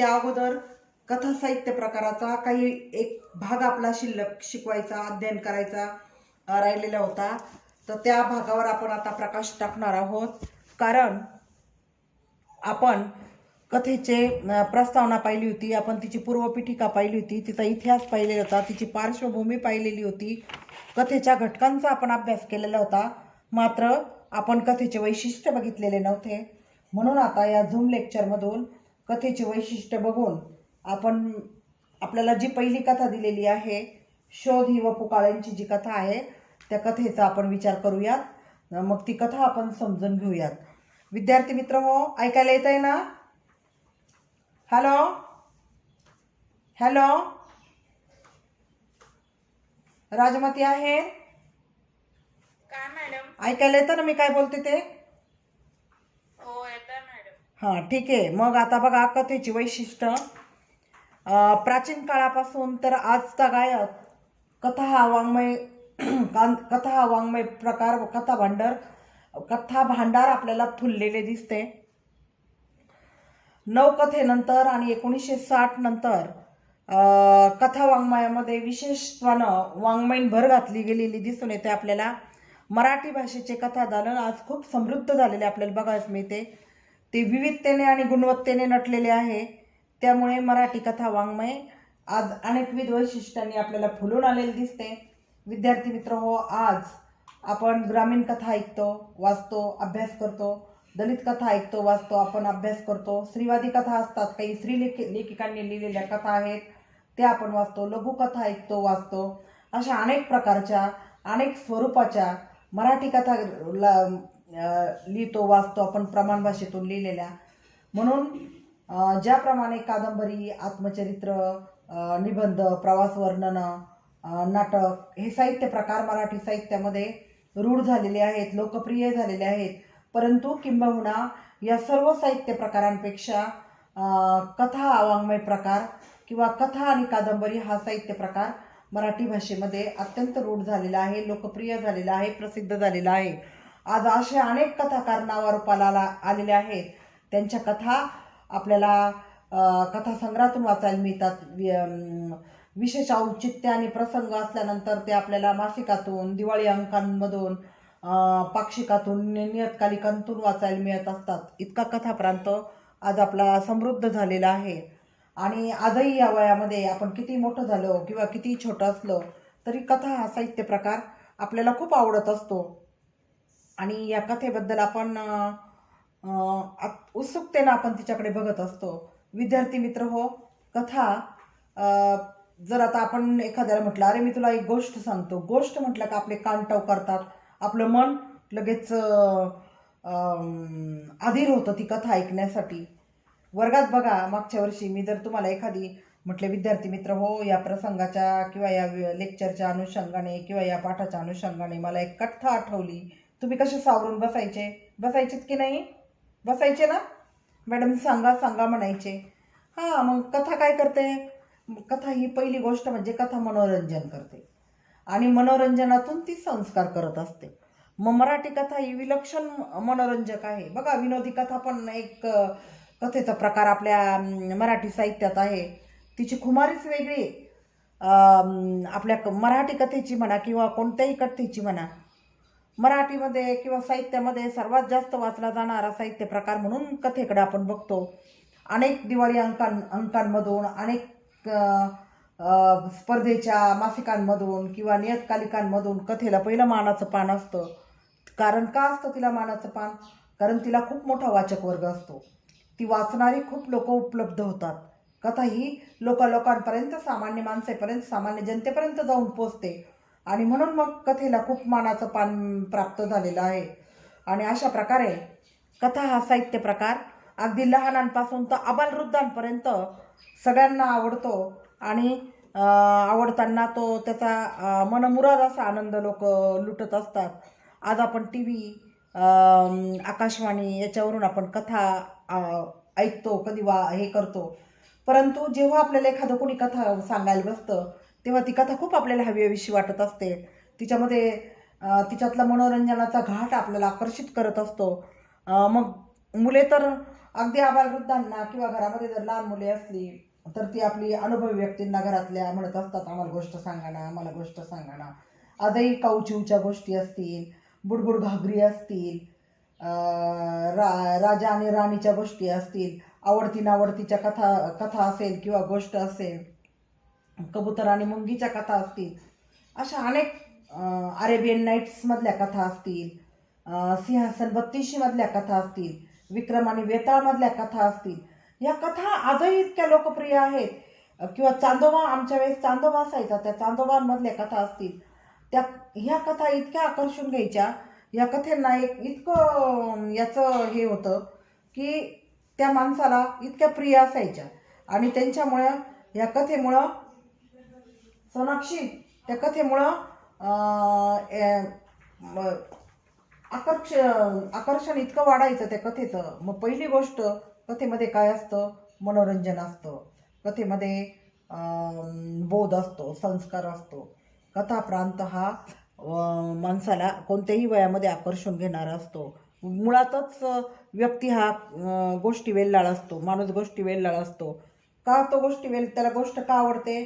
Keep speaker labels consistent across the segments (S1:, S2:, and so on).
S1: त्या अगोदर कथा साहित्य प्रकाराचा काही एक भाग आपला शिल्लक शिकवायचा अध्ययन करायचा राहिलेला होता. तर त्या भागावर आपण आता प्रकाश टाकणार आहोत. कारण आपण कथेचे प्रस्तावना पाहिली होती आपण तिची पूर्वपीठिका पाहिली होती तिचा इतिहास पाहिलेला होता तिची पार्श्वभूमी पाहिलेली होती. कथेच्या घटकांचा आपण अभ्यास केलेला होता. मात्र आपण कथेचे वैशिष्ट्य बघितलेले नव्हते. म्हणून आता या झूम लेक्चरमधून कथेचे वैशिष्ट्य बघून आपण आपल्याला जी पहिली कथा दिलेली आहे शोध ही व पुकाळ्यांची जी कथा आहे त्या कथेचा आपण विचार करूयात. मग ती कथा आपण समजून घेऊयात. विद्यार्थी मित्र हो ऐकायला येत आहे ना? हॅलो हॅलो राजमती आहे?
S2: काय मॅडम?
S1: ऐकायला येतं ना मी काय बोलते ते?
S2: हां
S1: ठीक आहे. मग आता बघा कथेची वैशिष्ट्य. प्राचीन काळापासून तर आजचा गायक कथा हा वाङ्मय कथा हा वाङ्मय प्रकार कथा भांडार कथा भांडार आपल्याला फुललेले दिसते. नवकथेनंतर आणि एकोणीसशे साठ नंतर कथा वाङ्मयामध्ये विशेषत्वानं वाङ्मयीन भर घातली गेलेली दिसून येते आपल्याला. मराठी भाषेचे कथादालन आज खूप समृद्ध झालेले आपल्याला बघायला मिळते. ते विविधतेने आणि गुणवत्तेने नटलेले आहे. त्यामुळे मराठी कथा वाङ्मय आज अनेकविध वैशिष्ट्यांनी आपल्याला फुलून आलेले दिसते. विद्यार्थी मित्र हो आज आपण ग्रामीण कथा ऐकतो वाचतो अभ्यास करतो. दलित कथा ऐकतो वाचतो आपण अभ्यास करतो. स्त्रीवादी कथा असतात काही स्त्री लेखिकांनी लिहिलेल्या कथा आहेत. त्या आपण वाचतो लघुकथा ऐकतो वाचतो. अशा अनेक प्रकारच्या अनेक स्वरूपाच्या मराठी कथा ला लिहितो वाचतो आपण प्रमाण भाषेतून लिहिलेल्या. म्हणून ज्याप्रमाणे कादंबरी आत्मचरित्र निबंध प्रवास वर्णनं नाटक हे साहित्य प्रकार मराठी साहित्यामध्ये रूढ झालेले आहेत लोकप्रिय झालेले आहेत. परंतु किंबहुना या सर्व साहित्य प्रकारांपेक्षा कथा अवाङ्मय प्रकार किंवा कथा आणि कादंबरी हा साहित्य प्रकार मराठी भाषेमध्ये अत्यंत रूढ झालेला आहे लोकप्रिय झालेला आहे प्रसिद्ध झालेला आहे. आज असे अनेक कथाकार नावारूपाला आला- आलेले आहेत. त्यांच्या कथा आपल्याला कथासंग्रहातून वाचायला मिळतात. विशेष औचित्य आणि प्रसंग असल्यानंतर ते आपल्याला मासिकातून दिवाळी अंकांमधून पाक्षिकातून नियतकालिकांतून वाचायला मिळत असतात. इतका कथाप्रांत आज आपला समृद्ध झालेला आहे. आणि आजही या वयामध्ये आपण किती मोठं झालो किंवा किती छोटं असलो तरी कथा हा साहित्य प्रकार आपल्याला खूप आवडत असतो. आणि या कथेबद्दल आपण उत्सुकतेनं आपण तिच्याकडे बघत असतो. विद्यार्थी मित्र हो कथा जर आता आपण एखाद्याला म्हटलं अरे मी तुला एक गोष्ट सांगतो. गोष्ट म्हटलं का आपले कान करतात. आपलं मन लगेच अधीर होतं ती कथा ऐकण्यासाठी. वर्गात बघा मागच्या वर्षी मी जर तुम्हाला एखादी म्हटले विद्यार्थी मित्र हो या प्रसंगाच्या किंवा या लेक्चरच्या अनुषंगाने किंवा या पाठाच्या अनुषंगाने मला एक कथा आठवली. तुम्ही कसे सावरून बसायचे? बसायचेत की नाही? बसायचे ना? मॅडम सांगा सांगा म्हणायचे. हां मग कथा काय करते? कथा ही पहिली गोष्ट म्हणजे कथा मनोरंजन करते. आणि मनोरंजनातून ती संस्कार करत असते. मग मराठी कथा ही विलक्षण मनोरंजक आहे. बघा विनोदी कथा पण एक कथेचा प्रकार आपल्या मराठी साहित्यात आहे. तिची खुमारीच वेगळी आपल्या क- मराठी कथेची म्हणा किंवा कोणत्याही कथेची म्हणा मराठीमध्ये किंवा साहित्यामध्ये सर्वात जास्त वाचला जाणारा साहित्य प्रकार म्हणून कथेकडे आपण बघतो. अनेक दिवाळी अंकां अंकांमधून अनेक स्पर्धेच्या मासिकांमधून किंवा नियतकालिकांमधून कथेला पहिलं मानाचं पान असतं. कारण का असतं तिला मानाचं पान? कारण तिला खूप मोठा वाचक वर्ग असतो. ती वाचणारी खूप लोक उपलब्ध होतात. कथा ही लोकांपर्यंत सामान्य माणसेपर्यंत सामान्य जनतेपर्यंत जाऊन पोचते. आणि म्हणून मग कथेला खूप मानाचं पान प्राप्त झालेलं आहे. आणि अशा प्रकारे कथा हा साहित्य प्रकार. अगदी लहानांपासून तर अबालवृद्धांपर्यंत सगळ्यांना आवडतो. आणि आवडताना तो त्याचा मनमुराद असा आनंद लोक लुटत असतात. आज आपण टी व्ही आकाशवाणी याच्यावरून आपण कथा ऐकतो कधी वा हे करतो. परंतु जेव्हा आपल्याला एखादं कोणी कथा सांगायला बसतं तेव्हा ती कथा खूप आपल्याला हवी हवीशी वाटत असते. तिच्यामध्ये तिच्यातला मनोरंजनाचा घाट आपल्याला आकर्षित करत असतो. मग मुले तर अगदी आबालवृद्धांना किंवा घरामध्ये जर लहान मुले असली तर ती आपली अनुभवी व्यक्तींना घरातल्या म्हणत असतात आम्हाला गोष्ट सांगा ना आम्हाला गोष्ट सांगा ना. आजही काऊचिवच्या गोष्टी असतील बुडबुड घागरी असतील रा राजा आणि राणीच्या गोष्टी असतील आवडती नावडतीच्या कथा कथा असेल किंवा गोष्ट असेल कबूतर आणि मुंगीच्या कथा असतील. अशा अनेक अं, अरेबियन नाईट्समधल्या कथा असतील. सिंहासन बत्तीशीमधल्या कथा असतील. विक्रम आणि वेताळमधल्या कथा असतील. या कथा आजही इतक्या लोकप्रिय आहेत. किंवा चांदोबा आमच्या वेळेस चांदोबा असायचा त्या चांदोबांमधल्या कथा असतील. त्या ह्या कथा इतक्या आकर्षून घ्यायच्या. या कथेंना एक इतकं याचं हे होतं की त्या माणसाला इतक्या प्रिय असायच्या. आणि त्यांच्यामुळं या कथेमुळं सोनाक्षी त्या कथेमुळं ए- आकर्ष आकर्षण इतकं वाढायचं त्या कथेचं. मग पहिली गोष्ट कथेमध्ये काय असतं? मनोरंजन असतं. कथेमध्ये बोध असतो संस्कार असतो. कथा प्रांत हा माणसाला कोणत्याही वयामध्ये आकर्षून घेणारा असतो. मुळातच व्यक्ती हा गोष्टी वेल्लाळ असतो. माणूस गोष्टी वेल्लाळ असतो. का तो गोष्टी वेल त्याला गोष्ट का आवडते?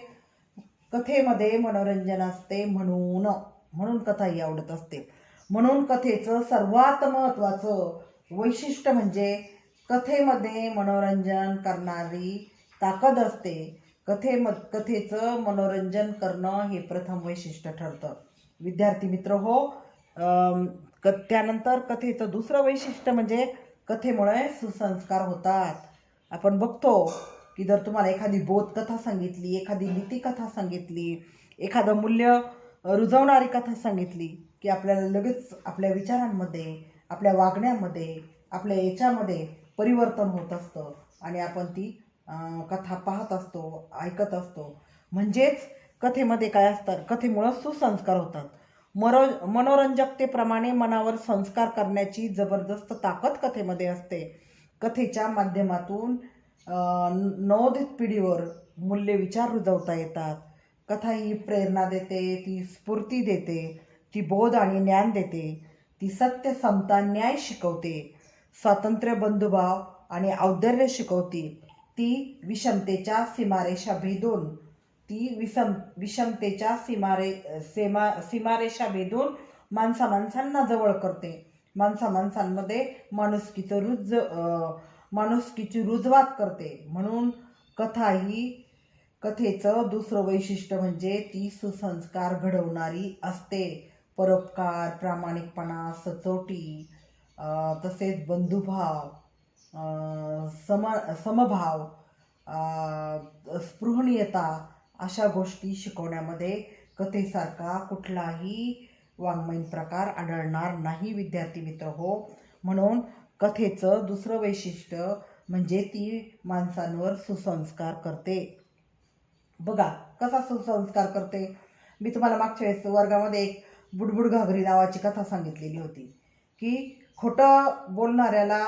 S1: कथेमध्ये मनोरंजन असते म्हणून म्हणून कथा ही आवडत असते. म्हणून कथेचं सर्वात महत्त्वाचं वैशिष्ट्य म्हणजे कथेमध्ये मनोरंजन करणारी ताकद असते. कथेम कथेचं मनोरंजन करणं हे प्रथम वैशिष्ट्य ठरतं. विद्यार्थी मित्र हो क त्यानंतर कथेचं दुसरं वैशिष्ट्य म्हणजे कथेमुळे सुसंस्कार होतात. आपण बघतो की जर तुम्हाला एखादी बोधकथा सांगितली एखादी नीतिकथा सांगितली एखादं मूल्य रुजवणारी कथा सांगितली की आपल्याला लगेच आपल्या विचारांमध्ये आपल्या वागण्यामध्ये आपल्या याच्यामध्ये परिवर्तन होत असतं आणि आपण ती कथा पाहत असतो ऐकत असतो. म्हणजेच कथेमध्ये काय असतात कथेमुळं सुसंस्कार होतात. मरो मनोरंजकतेप्रमाणे मनावर संस्कार करण्याची जबरदस्त ताकद कथेमध्ये असते. कथेच्या माध्यमातून नवोदित पिढीवर मूल्य विचार रुजवता येतात. कथा ही प्रेरणा देते ती स्फूर्ती देते ती बोध आणि ज्ञान देते ती सत्य समता न्याय शिकवते. स्वातंत्र्य बंधुभाव आणि औदार्य शिकवते. ती विषमतेच्या सीमारेषा भेदून ती विषम विषमतेच्या सीमारे सीमा सीमारेषा भेदून माणसा माणसांना जवळ करते. माणसा माणसांमध्ये माणुसकीचं रुज माणुसकीची रुजवात करते. म्हणून कथा ही कथेचं दुसरं वैशिष्ट्य म्हणजे ती सुसंस्कार घडवणारी असते. परोपकार प्रामाणिकपणा सचोटी तसेच बंधुभाव सम समभाव स्पृहणीयता अशा गोष्टी शिकवण्यामध्ये कथेसारखा कुठलाही वाङ्मयीन प्रकार आढळणार नाही विद्यार्थी मित्र हो. म्हणून कथेचं दुसरं वैशिष्ट्य म्हणजे ती माणसांवर सुसंस्कार करते. बघा कसा सुसंस्कार करते? मी तुम्हाला मागच्या वेळेस वर्गामध्ये एक बुडबुड घागरी नावाची कथा सांगितलेली होती की खोटं बोलणाऱ्याला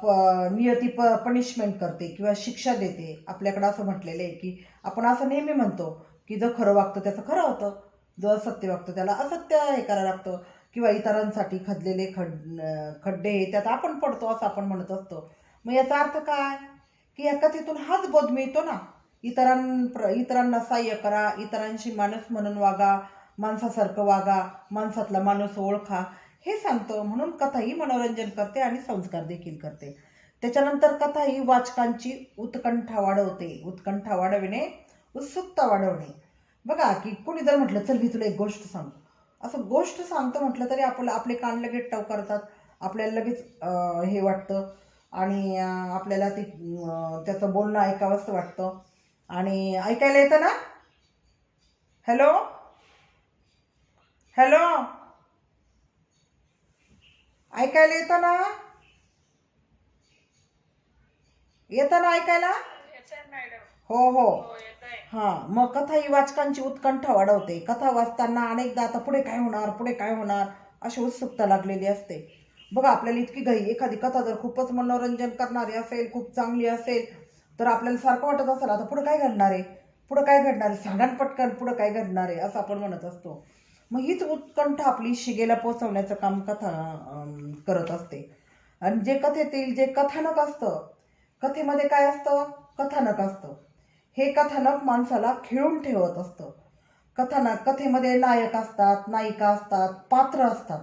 S1: प नियती प पनिशमेंट करते किंवा शिक्षा देते. आपल्याकडं असं म्हटलेलं आहे की आपण असं नेहमी म्हणतो की जो खरं वागतं त्याचं खरं होतं. जो असत्य वागतं त्याला असत्य हे करायला लागतं. किंवा इतरांसाठी खदलेले खड खड्डे हे त्यात आपण पडतो असं आपण म्हणत असतो. मग याचा अर्थ काय? की या कथेतून हाच बोध मिळतो ना. इतरां प्र इतरांना सहाय्य करा इतरांशी माणूस म्हणून वागा माणसासारखं वागा माणसातला माणूस ओळखा हे सांगतो. म्हणून कथा ही मनोरंजन करते आणि संस्कार देखील करते. त्याच्यानंतर कथा ही वाचकांची उत्कंठा वाढवते. उत्कंठा वाढविणे उत्सुकता वाढवणे. बघा की कोणी जर म्हटलं चल मी तुला एक गोष्ट सांगतो असं गोष्ट सांगतो म्हटलं तरी आपलं आपले कान लगेच टव करतात. आपल्याला लगेच हे वाटतं. आणि आपल्याला ती त्याचं बोलणं ऐकावंसं वाटतं. आणि ऐकायला येतं ना? हॅलो? हॅलो? ऐकायला येतं ना? येतं ना ऐकायला?
S2: येतंय मॅडम.
S1: हो हो.
S2: हा
S1: मग कथा ही वाचकांची उत्कंठा वाढवते. कथा वाचताना अनेकदा आता पुढे काय होणार पुढे काय होणार अशी उत्सुकता लागलेली असते. बघा आपल्याला इतकी घाई. एखादी कथा जर खूपच मनोरंजन करणारी असेल खूप चांगली असेल तर आपल्याला सारखं वाटत असेल आता पुढे काय घडणार आहे? पुढं काय घडणार आहे? सांगा पटकन पुढं काय घडणार आहे? असं आपण म्हणत असतो. मग हीच उत्कंठ आपली शिगेला पोचवण्याचं काम कथा करत असते. आणि जे कथेतील जे कथानक असतं कथेमध्ये काय असतं? कथानक असतं. हे कथानक माणसाला खिळून ठेवत असतं. कथानक कथेमध्ये नायक असतात नायिका असतात पात्र असतात.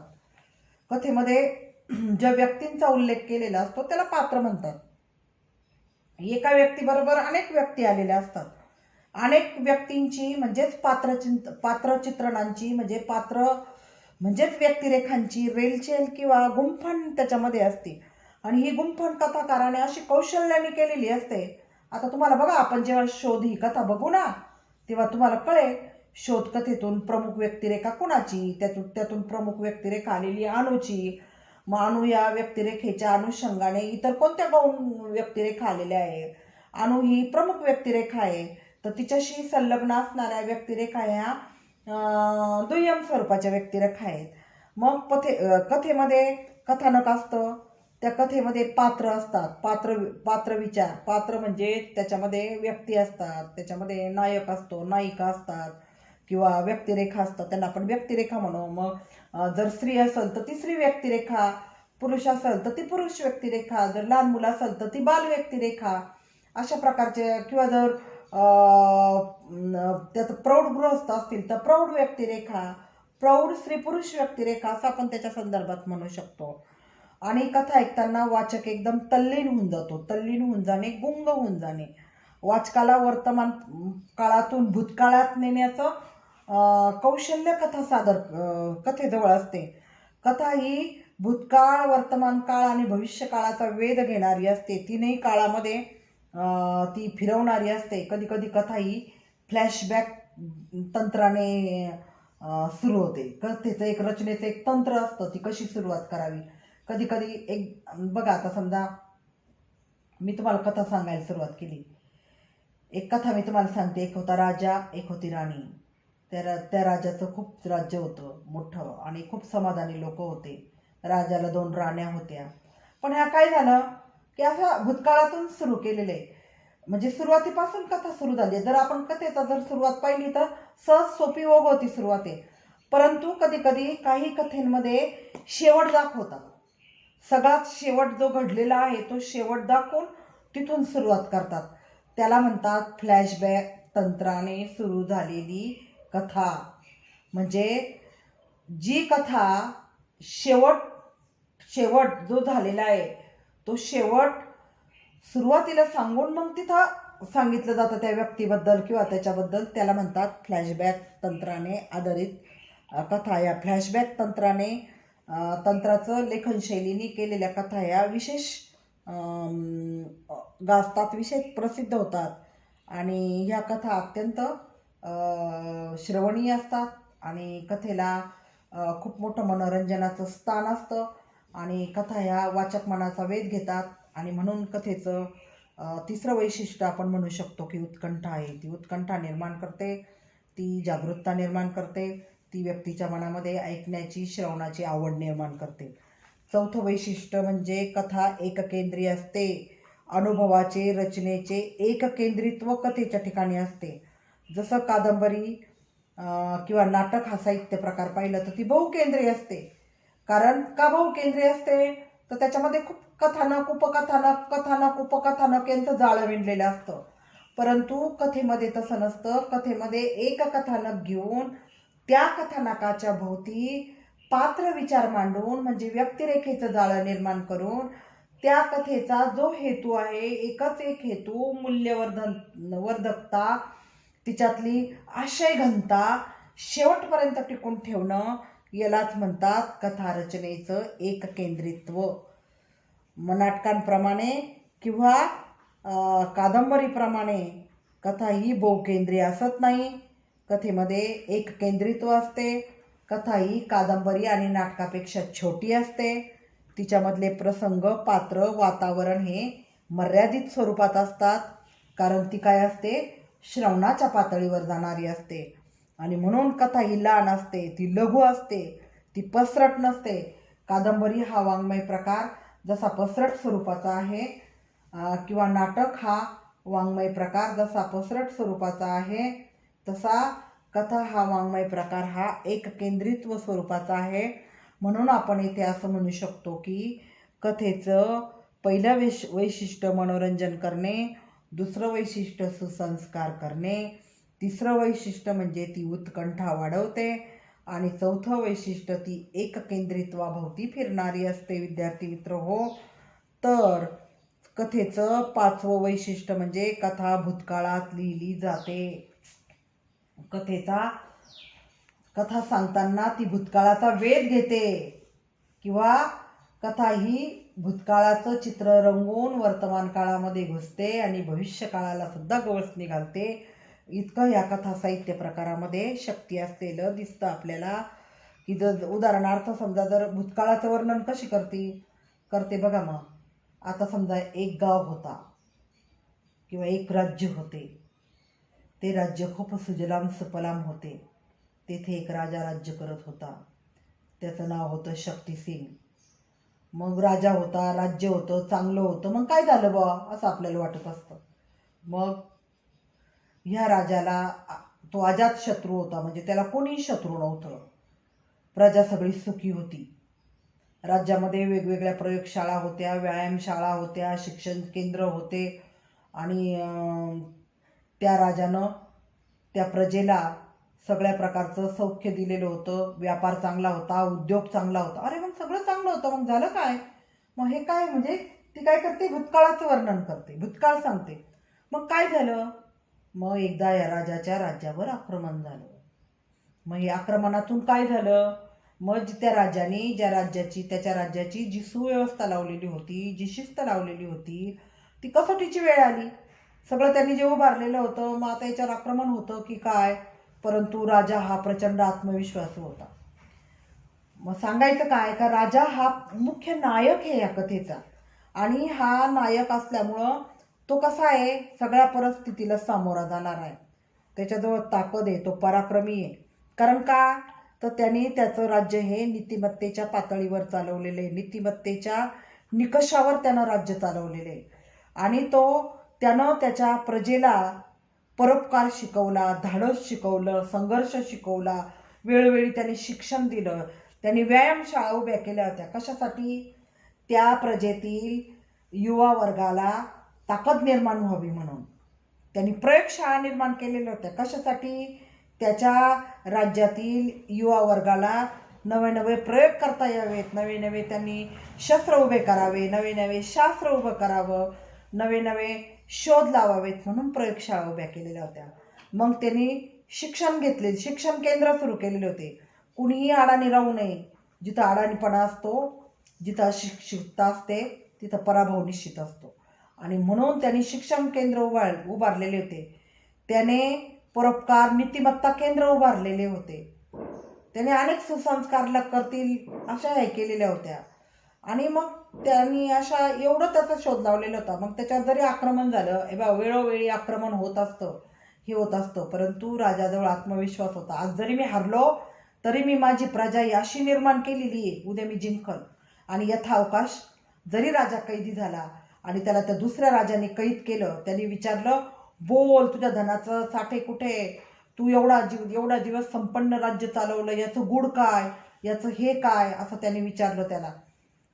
S1: कथेमध्ये ज्या व्यक्तींचा उल्लेख केलेला असतो त्याला पात्र म्हणतात. एका व्यक्तीबरोबर अनेक व्यक्ती आलेल्या असतात. अनेक व्यक्तींची म्हणजेच पात्रचिंत पात्रचित्रणांची म्हणजे पात्र म्हणजेच व्यक्तिरेखांची रेलचेल किंवा गुंफण त्याच्यामध्ये असते. आणि ही गुंफण कथाकाराने अशी कौशल्याने केलेली असते आता तुम्हाला बघा आपण जेव्हा शोध ही कथा बघू ना तेव्हा तुम्हाला कळेल शोध कथेतून प्रमुख व्यक्तिरेखा कोणाची? त्यातून त्यातून प्रमुख व्यक्तिरेखा आलेली अणूची मग अणू या व्यक्तिरेखेच्या अनुषंगाने इतर कोणत्या गौण व्यक्तिरेखा आलेल्या आहेत? अणु ही प्रमुख व्यक्तिरेखा आहे. तर तिच्याशी संलग्न असणाऱ्या व्यक्तिरेखा ह्या दुय्यम स्वरूपाच्या व्यक्तिरेखा आहेत. मग पथे कथेमध्ये कथानक असतं त्या कथेमध्ये पात्र असतात. पात्र पात्र विचार. पात्र म्हणजे त्याच्यामध्ये व्यक्ती असतात. त्याच्यामध्ये नायक असतो नायिका असतात किंवा व्यक्तिरेखा असतात. त्यांना आपण व्यक्तिरेखा म्हणू. मग जर स्त्री असेल तर ती स्त्री व्यक्तिरेखा पुरुष असेल तर ती पुरुष व्यक्तिरेखा जर लहान मुलं असेल तर ती बाल व्यक्तिरेखा अशा प्रकारचे किंवा जर त्याचं त्यात प्रौढ गृहस्थ असतील तर प्रौढ व्यक्तिरेखा प्रौढ स्त्री पुरुष व्यक्तिरेखा असं आपण त्याच्या संदर्भात म्हणू शकतो. आणि कथा ऐकताना वाचक एकदम तल्लीन होऊन जातो. तल्लीन होऊन जाणे गुंग होऊन जाणे. वाचकाला वर्तमान काळातून भूतकाळात नेण्याचं कौशल्य कथा सादर कथेजवळ असते. कथा ही भूतकाळ वर्तमान काळ आणि भविष्य काळाचा वेध घेणारी असते. तीनही काळामध्ये ती फिरवणारी असते. कधी कधी कथा ही फ्लॅशबॅक तंत्राने सुरू होते. कथेचं एक रचनेचं एक तंत्र असतं. ती कशी सुरुवात करावी? कधी कधी एक बघा आता समजा मी तुम्हाला कथा सांगायला सुरुवात केली. एक कथा मी तुम्हाला सांगते. एक होता राजा एक होती राणी. त्या रा त्या राजाचं खूप राज्य होतं मोठं आणि खूप समाधानी लोक होते. राजाला दोन राण्या होत्या. पण ह्या काय झालं? की असं भूतकाळातून सुरू केलेले. म्हणजे सुरुवातीपासून कथा सुरू झाली. जर आपण कथेचा जर सुरुवात पाहिली तर सहज सोपी ओघ होती सुरुवात. आहे परंतु कधी कधी काही कथेंमध्ये शेवट दाखवतात. सगळ्यात शेवट जो घडलेला आहे तो शेवट दाखवून तिथून सुरुवात करतात. त्याला म्हणतात फ्लॅशबॅक तंत्राने सुरू झालेली कथा. म्हणजे जी कथा शेवट शेवट जो झालेला आहे तो शेवट सुरुवातीला सांगून मग तिथं सांगितलं जातं त्या व्यक्तीबद्दल किंवा त्याच्याबद्दल. त्याला म्हणतात फ्लॅशबॅक तंत्राने आधारित कथा. या फ्लॅशबॅक तंत्राने तंत्राचं लेखनशैलीने केलेल्या कथा ह्या विशेष गाजतात विशेष प्रसिद्ध होतात. आणि ह्या कथा अत्यंत श्रवणीय असतात आणि कथेला खूप मोठं मनोरंजनाचं स्थान असतं. आणि कथा ह्या वाचक मनाचा वेध घेतात आणि म्हणून कथेचं तिसरं वैशिष्ट्य आपण म्हणू शकतो की उत्कंठा आहे. ती उत्कंठा निर्माण करते ती जागरूकता निर्माण करते. ती व्यक्तीच्या मनामध्ये ऐकण्याची श्रवणाची आवड निर्माण करते. चौथं वैशिष्ट्य म्हणजे कथा एककेंद्रीय असते. अनुभवाचे रचनेचे एककेंद्रित्व कथेच्या ठिकाणी असते. जसं कादंबरी किंवा नाटक हा साहित्य प्रकार पाहिलं तर ती बहुकेंद्रीय असते. कारण का बहुकेंद्रीय असते? तर त्याच्यामध्ये खूप कथानक उपकथानक कथानक उपकथानक यांचं जाळं विणलेलं असतं. परंतु कथेमध्ये तसं नसतं. कथेमध्ये एक कथानक घेऊन त्या कथानकाच्या भोवती पात्र विचार मांडून म्हणजे व्यक्तिरेखेचं जाळं निर्माण करून त्या कथेचा जो हेतू आहे एकच एक हेतू मूल्यवर्धन वर्धकता तिच्यातली आशय घनता शेवटपर्यंत टिकून ठेवणं यालाच म्हणतात कथा रचनेचं एककेंद्रित्व. नाटकांप्रमाणे किंवा कादंबरीप्रमाणे कथा ही बहुकेंद्रीय असत नाही. कथेमध्ये एक केंद्रित्व असते. कथा ही कादंबरी आणि नाटकापेक्षा छोटी असते. तिच्यामधले प्रसंग पात्र वातावरण हे मर्यादित स्वरूपात असतात. कारण ती काय असते? श्रवणाच्या पातळीवर जाणारी असते. आणि म्हणून कथा ही लहान असते ती लघु असते ती पसरट नसते. कादंबरी हा वाङ्मय प्रकार जसा पसरट स्वरूपाचा आहे किंवा नाटक हा वाङ्मय प्रकार जसा पसरट स्वरूपाचा आहे तसा कथा हा वाङ्मय प्रकार हा एक केंद्रित्व स्वरूपाचा आहे. म्हणून आपण इथे असं म्हणू शकतो की कथेचं पहिलं वैश वैशिष्ट्य मनोरंजन करणे दुसरं वैशिष्ट्य सुसंस्कार करणे तिसरं वैशिष्ट्य म्हणजे ती उत्कंठा वाढवते आणि चौथं वैशिष्ट्य ती एककेंद्रित्वाभोवती फिरणारी असते. विद्यार्थी मित्र हो तर कथेचं पाचवं वैशिष्ट्य म्हणजे कथा भूतकाळात लिहिली जाते. कथेचा कथा सांगताना ती भूतकाळाचा वेध घेते. किंवा कथा ही भूतकाळाचं चित्र रंगवून वर्तमान काळामध्ये घुसते आणि भविष्य काळाला सुद्धा गवसणी घालते इतकं या कथा साहित्य प्रकारामध्ये शक्ती असलेलं दिसतं आपल्याला. की जर उदाहरणार्थ समजा जर भूतकाळाचं वर्णन कशी करते करते बघा मग. आता समजा एक गाव होता किंवा एक राज्य होते. ते राज्य खूप सुजलाम सुपलाम होते. तेथे एक राजा राज्य करत होता. त्याचं नाव होतं शक्तिसिंग. मग राजा होता राज्य होतं चांगलं होतं. मग काय झालं बा असं आपल्याला वाटत असतं. मग ह्या राजाला तो अजात शत्रू होता. म्हणजे त्याला कोणीही शत्रू नव्हतं. प्रजा सगळी सुखी होती. राज्यामध्ये वेगवेगळ्या प्रयोगशाळा होत्या व्यायामशाळा होत्या शिक्षण केंद्र होते आणि त्या राजानं त्या प्रजेला सगळ्या प्रकारचं सौख्य दिलेलं होतं. व्यापार चांगला होता उद्योग चांगला होता. अरे मग सगळं चांगलं होतं. मग झालं काय? मग हे काय म्हणजे? ती काय करते? भूतकाळाचं वर्णन करते. भूतकाळ सांगते. मग काय झालं? मग एकदा या राजाच्या राज्यावर आक्रमण झालं. मग हे आक्रमणातून काय झालं? मग त्या राजाने ज्या राज्याची त्याच्या राज्याची जी सुव्यवस्था लावलेली होती जी शिस्त लावलेली होती ती कसोटीची वेळ आली? सगळं त्यांनी जे उभारलेलं होतं मग आता याच्यावर आक्रमण होतं की काय? परंतु राजा हा प्रचंड आत्मविश्वासू होता. मग सांगायचं काय? का राजा हा मुख्य नायक आहे या कथेचा. आणि हा नायक असल्यामुळं तो कसा आहे? सगळ्या परिस्थितीला सामोरा जाणार आहे. त्याच्याजवळ ताकद आहे तो पराक्रमी आहे. कारण का? तर त्याने त्याचं राज्य हे नीतिमत्तेच्या पातळीवर चालवलेलं आहे. नीतिमत्तेच्या निकषावर त्यानं राज्य चालवलेलं आहे. आणि तो त्यानं त्याच्या प्रजेला परोपकार शिकवला धाडस शिकवलं संघर्ष शिकवला वेळोवेळी त्याने शिक्षण दिलं. त्यांनी व्यायामशाळा उभ्या केल्या होत्या. कशासाठी? त्या प्रजेतील युवा वर्गाला ताकद निर्माण व्हावी म्हणून. त्यांनी प्रयोगशाळा निर्माण केलेल्या होत्या. कशासाठी? त्याच्या राज्यातील युवा वर्गाला नवे नवे प्रयोग करता यावेत. नवे नवे त्यांनी शस्त्र उभे करावे नवे नवे शास्त्र उभं करावं नवे नवे शोध लावावेत म्हणून प्रयोगशाळा उभ्या केलेल्या होत्या. मग त्यांनी शिक्षण घेतले शिक्षण केंद्र सुरू केलेले होते. कुणीही अडाणी राहू नये. जिथं अडाणीपणा असतो जिथं अशिक्षितता असते तिथं पराभव निश्चित असतो. आणि म्हणून त्यांनी शिक्षण केंद्र उभार उभारलेले होते. त्याने परोपकार नीतिमत्ता केंद्र उभारलेले होते. त्याने अनेक सुसंस्कार ल- करतील अशा हे केलेल्या होत्या. आणि मग त्यांनी अशा एवढं त्याचा शोध लावलेला होता. मग त्याच्यावर जरी आक्रमण झालं हे बा वेळोवेळी आक्रमण होत असतं हे होत असतं. परंतु राजाजवळ आत्मविश्वास होता. आज जरी मी हरलो तरी मी माझी प्रजा ही अशी निर्माण केलेली आहे. उद्या मी जिंकल आणि यथावकाश जरी राजा कैदी झाला आणि त्याला त्या दुसऱ्या राजाने कैद केलं त्यांनी विचारलं बोल तुझ्या धनाचं साठे कुठे तू एवढा जीव एवढा दिवस संपन्न राज्य चालवलं याचं गुड काय? याचं हे काय? असं त्याने विचारलं त्याला.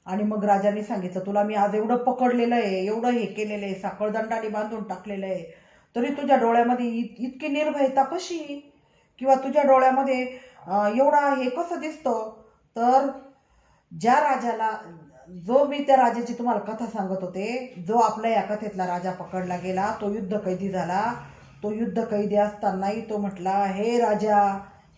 S1: आणि मग राजाने सांगितलं तुला मी आज एवढं पकडलेलं आहे एवढं हे केलेलं आहे साखळदंडाने बांधून टाकलेलं आहे. तरी तुझ्या डोळ्यामध्ये इत इतकी निर्भयता कशी? किंवा तुझ्या डोळ्यामध्ये एवढा हे कसं दिसतं? तर ज्या राजाला जो मी त्या राजाची तुम्हाला कथा सांगत होते जो आपल्या या कथेतला राजा पकडला गेला तो युद्ध कैदी झाला. तो युद्ध कैदी असतानाही तो म्हटला हे राजा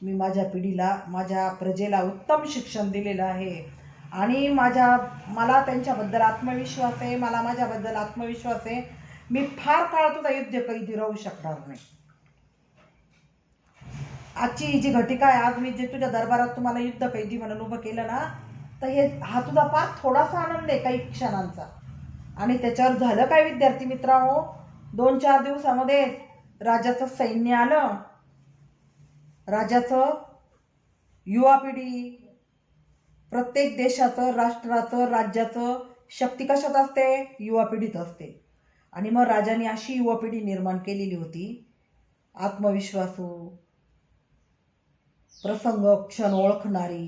S1: मी माझ्या पिढीला माझ्या प्रजेला उत्तम शिक्षण दिलेलं आहे. आणि माझ्या मला त्यांच्याबद्दल आत्मविश्वास आहे मला माझ्याबद्दल आत्मविश्वास आहे. मी फार काळ तुझा युद्ध कैदी राहू शकणार नाही. आजची ही जी घटिका आहे आज मी जे तुझ्या दरबारात तुम्हाला युद्ध कैदी म्हणून उभं केलं ना तर हे हा तुझा फार थोडासा आनंद आहे काही क्षणांचा. आणि त्याच्यावर झालं काय विद्यार्थी मित्रांनो? दोन चार दिवसामध्ये राजाचं सैन्य आलं. राजाचं युवा पिढी प्रत्येक देशाचं राष्ट्राचं राज्याचं शक्ती कशात असते? युवा पिढीत असते. आणि मग राजाने अशी युवा पिढी निर्माण केलेली होती. आत्मविश्वासू प्रसंग क्षण ओळखणारी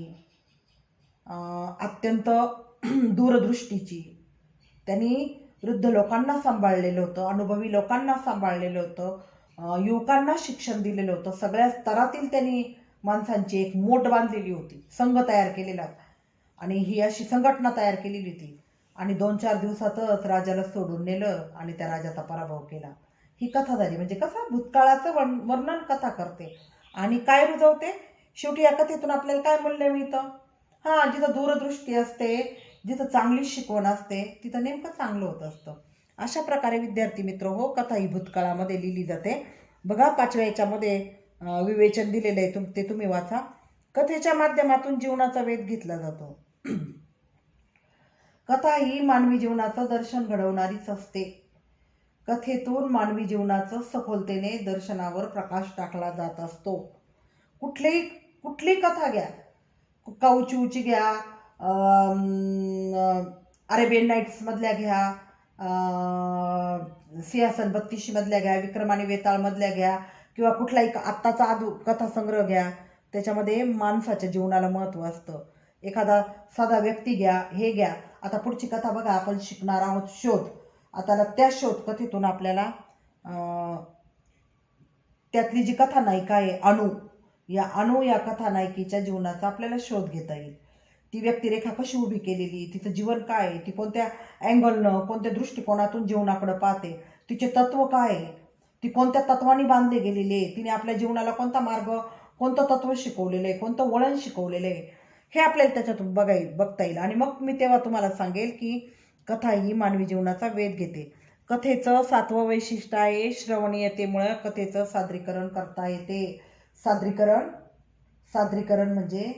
S1: अत्यंत दूरदृष्टीची. त्यांनी वृद्ध लोकांना सांभाळलेलं होतं अनुभवी लोकांना सांभाळलेलं होतं युवकांना शिक्षण दिलेलं होतं. सगळ्या स्तरातील त्यांनी माणसांची एक मोठ बांधलेली होती. संघ तयार केलेला होता. आणि ही अशी संघटना तयार केलेली होती. आणि दोन चार दिवसातच राजाला सोडून नेलं आणि त्या राजाचा पराभव केला. ही कथा झाली. म्हणजे कसं? भूतकाळाचं वन वर्णन कथा करते. आणि काय रुजवते? शेवटी या कथेतून आपल्याला काय मूल्य मिळतं? हां जिथं दूरदृष्टी असते जिथं चांगली शिकवण असते तिथं नेमकं चांगलं होत असतं. अशा प्रकारे विद्यार्थी मित्र हो कथा ही भूतकाळामध्ये लिहिली जाते. बघा पाचव्या याच्यामध्ये विवेचन दिलेलं आहे तुम ते तुम्ही वाचा. कथेच्या माध्यमातून जीवनाचा वेध घेतला जातो. कथा ही मानवी जीवनाचं दर्शन घडवणारीच असते. कथेतून मानवी जीवनाचं सखोलतेने दर्शनावर प्रकाश टाकला जात असतो. कुठलीही कुठली कथा घ्या. काऊचूची घ्या अरेबियन नाईट्समधल्या घ्या सिंहासन बत्तीशीमधल्या घ्या विक्रम आणि वेताळमधल्या घ्या किंवा कुठलाही आत्ताचा आदू कथासंग्रह घ्या. त्याच्यामध्ये माणसाच्या जीवनाला महत्त्व असतं. एखादा साधा व्यक्ती घ्या हे घ्या. आता पुढची कथा बघा आपण शिकणार आहोत शोध. आता त्या शोध कथेतून आपल्याला त्यातली जी कथा नायिका आहे अणू या अणू या कथानायिकेच्या जीवनाचा आपल्याला शोध घेता येईल. ती व्यक्तिरेखा कशी उभी केलेली तिचं जीवन काय आहे ती कोणत्या अँगलनं कोणत्या दृष्टिकोनातून जीवनाकडे पाहते तिचे तत्व काय आहे ती कोणत्या तत्वानी बांधले गेलेली आहे तिने आपल्या जीवनाला कोणता मार्ग कोणतं तत्व शिकवलेलं आहे कोणतं वळण शिकवलेलं आहे हे आपल्याला त्याच्यातून बघाय बघता येईल. आणि मग मी तेव्हा तुम्हाला सांगेल की कथा ही मानवी जीवनाचा वेध घेते. कथेचं सातवं वैशिष्ट्य आहे श्रवणीयतेमुळं कथेचं सादरीकरण करता येते. सादरीकरण सादरीकरण म्हणजे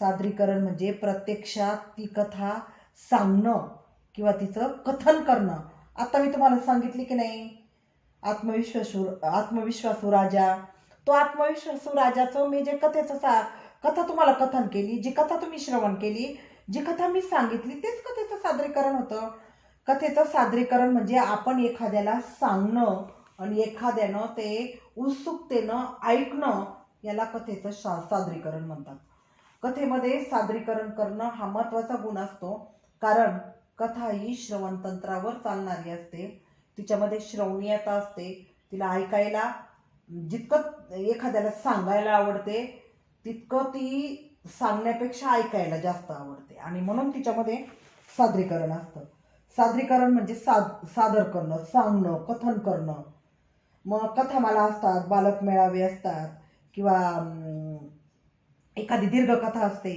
S1: सादरीकरण म्हणजे प्रत्यक्षात ती कथा सांगणं किंवा तिचं कथन करणं. आता मी तुम्हाला सांगितली की नाही आत्मविश्वासू आत्मविश्वासू राजा. तो आत्मविश्वासू राजाचं मी जे कथेचं सा कथा तुम्हाला कथन केली जी कथा तुम्ही श्रवण केली जी कथा मी सांगितली तेच कथेचं सादरीकरण होतं. कथेचं सादरीकरण म्हणजे आपण एखाद्याला सांगणं आणि एखाद्यानं ते उत्सुकतेनं ऐकणं याला कथेचं शा सादरीकरण म्हणतात. कथेमध्ये सादरीकरण करणं हा महत्त्वाचा गुण असतो. कारण कथा ही श्रवणतंत्रावर चालणारी असते. तिच्यामध्ये श्रवणीयता असते. तिला ऐकायला जितकं एखाद्याला सांगायला आवडते तितकं ती सांगण्यापेक्षा ऐकायला जास्त आवडते. आणि म्हणून तिच्यामध्ये सादरीकरण असतं. सादरीकरण म्हणजे साद सादर करणं सांगणं कथन करणं. मग कथामाला असतात बालक मेळावे असतात किंवा एखादी दीर्घ कथा असते.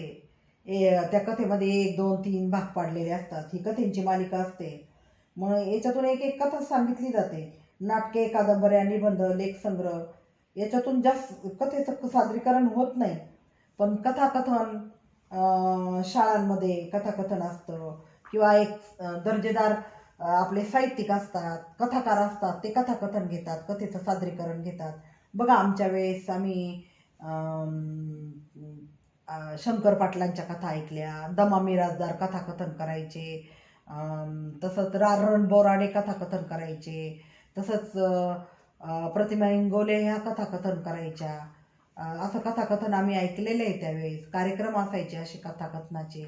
S1: ए त्या कथेमध्ये एक दोन तीन भाग पाडलेले असतात. ही कथेंची मालिका असते. मग याच्यातून एक एक कथा सांगितली जाते. नाटके कादंबऱ्या निबंध लेखसंग्रह याच्यातून जास्त कथेचं सादरीकरण होत नाही. पण कथाकथन शाळांमध्ये कथाकथन असतं किंवा एक दर्जेदार आपले साहित्यिक असतात कथाकार असतात ते कथाकथन घेतात कथेचं सादरीकरण घेतात. बघा आमच्या वेळेस आम्ही शंकर पाटलांच्या कथा ऐकल्या दमा मिराजदार कथाकथन करायचे तसंच रारण बोराडे कथाकथन करायचे तसंच प्रतिमा इंगोले ह्या कथाकथन करायच्या. असं कथाकथन आम्ही ऐकलेलं आहे त्यावेळेस. कार्यक्रम असायचे असे कथाकथनाचे.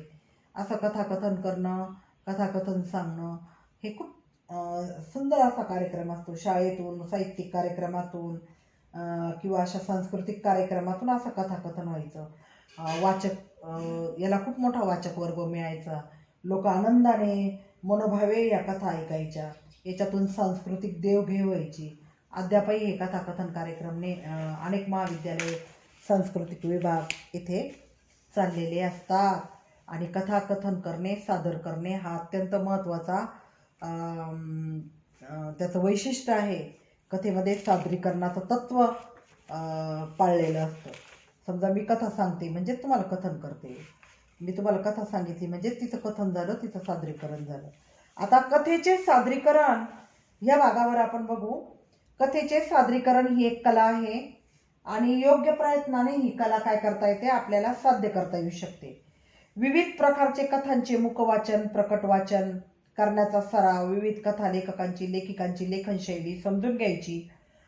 S1: असं कथाकथन करणं कथाकथन सांगणं हे खूप सुंदर असा कार्यक्रम असतो. शाळेतून साहित्यिक कार्यक्रमातून किंवा अशा सांस्कृतिक कार्यक्रमातून असं कथाकथन व्हायचं. वाचक याला खूप मोठा वाचक वर्ग मिळायचा. लोक आनंदाने मनोभावे या कथा ऐकायच्या. याच्यातून सांस्कृतिक देवघेव व्हायची. अद्यापही हे कथाकथन कार्यक्रमने अनेक महाविद्यालय सांस्कृतिक विभाग इथे चाललेले असतात. आणि कथाकथन करणे सादर करणे हा अत्यंत महत्त्वाचा त्याचं वैशिष्ट्य आहे. कथेमध्ये सादरीकरणाचं तत्त्व पाळलेलं असतं. समजा मी कथा सांगते म्हणजेच तुम्हाला कथन करते. मी तुम्हाला कथा सांगितली म्हणजे तिचं कथन झालं तिचं सादरीकरण झालं. आता कथेचे सादरीकरण या भागावर आपण बघू. कथेचे सादरीकरण ही एक कला आहे आणि योग्य प्रयत्नाने ही कला काय करता येते? आपल्याला साध्य करता येऊ शकते. विविध प्रकारचे कथांचे मुखवाचन प्रकट वाचन करण्याचा सराव विविध कथा लेखकांची लेखिकांची लेखनशैली समजून घ्यायची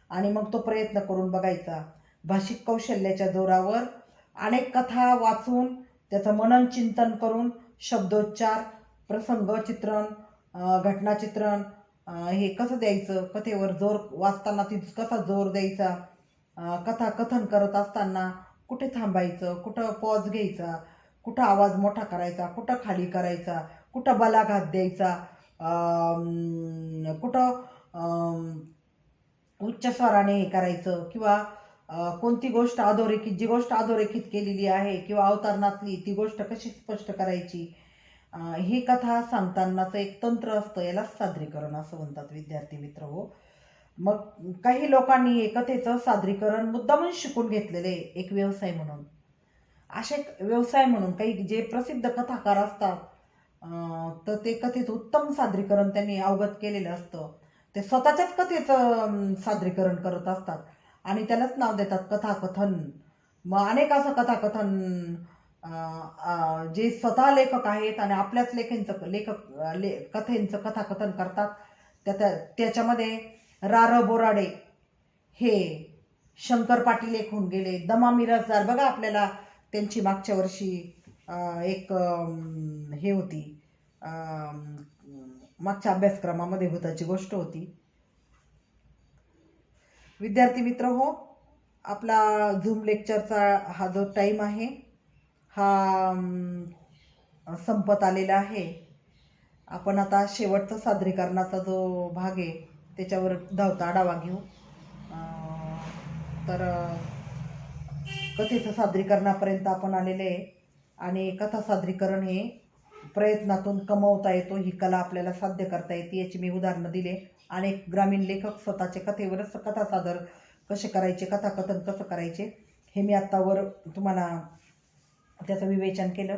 S1: आणि मग तो प्रयत्न करून बघायचा. भाषिक कौशल्याच्या जोरावर अनेक कथा वाचून त्याचं मनन चिंतन करून शब्दोच्चार प्रसंग चित्रण घटनाचित्रण हे कसं द्यायचं? कथेवर जोर वाचताना ती कसा जोर द्यायचा? कथा कथन करत असताना कुठे थांबायचं? कुठं पॉज घ्यायचा? कुठं आवाज मोठा करायचा? कुठं खाली करायचा? कुठं बलाघात द्यायचा? कुठं उच्च स्वराने हे करायचं? किंवा कोणती गोष्ट अधोरेखित जी गोष्ट अधोरेखित केलेली आहे किंवा अवतरणातली ती गोष्ट कशी स्पष्ट करायची? ही कथा सांगतानाचं एक तंत्र असतं याला सादरीकरण असं म्हणतात विद्यार्थी मित्र हो. मग काही लोकांनी हे कथेचं सादरीकरण मुद्दामून शिकून घेतलेले एक व्यवसाय म्हणून. असे व्यवसाय म्हणून काही जे प्रसिद्ध कथाकार असतात तर ते कथेचं उत्तम सादरीकरण त्यांनी अवगत केलेलं असतं. ते स्वतःच्याच कथेचं सादरीकरण करत असतात आणि त्यालाच नाव देतात कथाकथन. मग अनेक असं कथाकथन जे स्वतः लेखक आहेत आणि आपल्याच लेखेंचं लेखक ले कथेंचं कथाकथन करतात त्या त्या- त्याच्यामध्ये रा र बोराडे हे शंकर पाटील एक होऊन गेले दमा मिराजदार बघा आपल्याला त्यांची मागच्या वर्षी एक हे होती मागच्या अभ्यासक्रमामध्ये भूताची गोष्ट होती. विद्यार्थी मित्र हो आपला झूम लेक्चरचा हा जो टाईम आहे हा संपत आलेला आहे. आपण आता शेवटचा सादरीकरणाचा जो भाग आहे त्याच्यावर धावता आढावा घेऊ. तर कथेचं सादरीकरणापर्यंत आपण आलेले आहे. आणि कथा सादरीकरण हे प्रयत्नातून कमवता येतो ही कला आपल्याला साध्य करता येते याची मी उदाहरणं दिले. अनेक ग्रामीण लेखक स्वतःचे कथेवरच कथा सादर कसे करायचे कथाकथन कसं करायचे हे मी आत्तावर तुम्हाला त्याचं विवेचन केलं.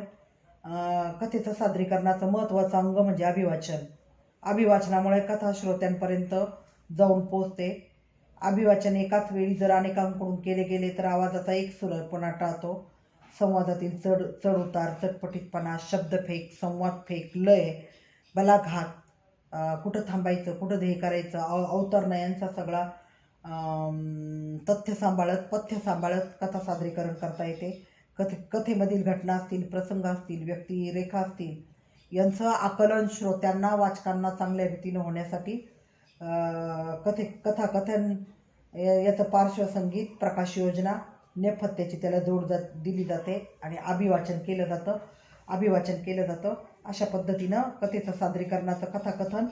S1: कथेचं सादरीकरणाचं महत्त्वाचं अंग म्हणजे अभिवाचन. अभिवाचनामुळे कथा श्रोत्यांपर्यंत जाऊन पोचते अभिवाचन एकाच वेळी जर अनेकांकडून केले गेले तर आवाजाचा एक सुरळपणा टाळतो. संवादातील चढ चढ उतार चटपटीतपणा शब्दफेक संवादफेक लय बलाघात कुठं थांबायचं कुठं ध्येय करायचं अव अवतरणं यांचा सगळा तथ्य सांभाळत पथ्य सांभाळत कथा सादरीकरण करता येते. कथे कथेमधील घटना असतील प्रसंग असतील व्यक्ती रेखा असतील यांचं आकलन श्रोत्यांना वाचकांना चांगल्या रीतीनं होण्यासाठी कथे कथाकथन याचं पार्श्वसंगीत प्रकाश योजना नेपथ्याची त्याला जोड जात दिली जाते आणि अभिवाचन केलं जातं अभिवाचन केलं जातं. अशा पद्धतीनं कथेचं सादरीकरणाचं कथाकथन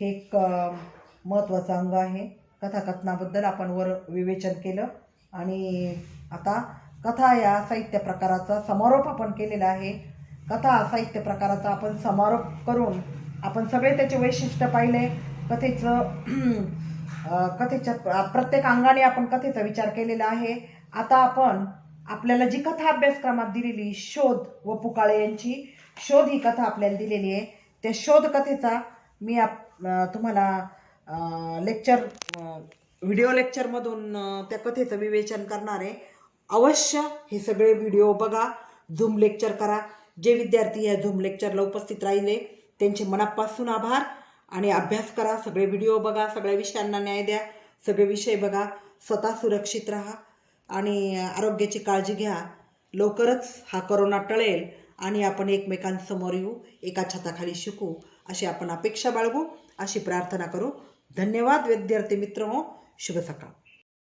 S1: हे एक महत्त्वाचं अंग आहे. कथाकथनाबद्दल आपण वर विवेचन केलं आणि आता कथा या साहित्य प्रकाराचा समारोप आपण केलेला आहे. कथा साहित्य प्रकाराचा आपण समारोप करून आपण सगळे त्याचे वैशिष्ट्य पाहिले. कथेचं कथेच्या प्रत्येक अंगाने आपण कथेचा विचार केलेला आहे. आता आपण आपल्याला जी कथा अभ्यासक्रमात दिलेली शोध व पुकाळे यांची शोध ही कथा आपल्याला दिलेली आहे. त्या शोध कथेचा मी आप तुम्हाला लेक्चर व्हिडिओ लेक्चरमधून त्या कथेचं विवेचन करणार आहे. अवश्य हे सगळे व्हिडिओ बघा झूम लेक्चर करा. जे विद्यार्थी या झूम लेक्चरला उपस्थित राहिले त्यांचे मनापासून आभार आणि अभ्यास करा. सगळे व्हिडिओ बघा सगळ्या विषयांना न्याय द्या. सगळे विषय बघा स्वतः सुरक्षित राहा आणि आरोग्याची काळजी घ्या. लवकरच हा करोना टळेल आणि आपण एकमेकांसमोर येऊ एका छताखाली शिकू अशी आपण अपेक्षा बाळगू अशी प्रार्थना करू. धन्यवाद विद्यार्थी मित्र हो शुभ सकाळ.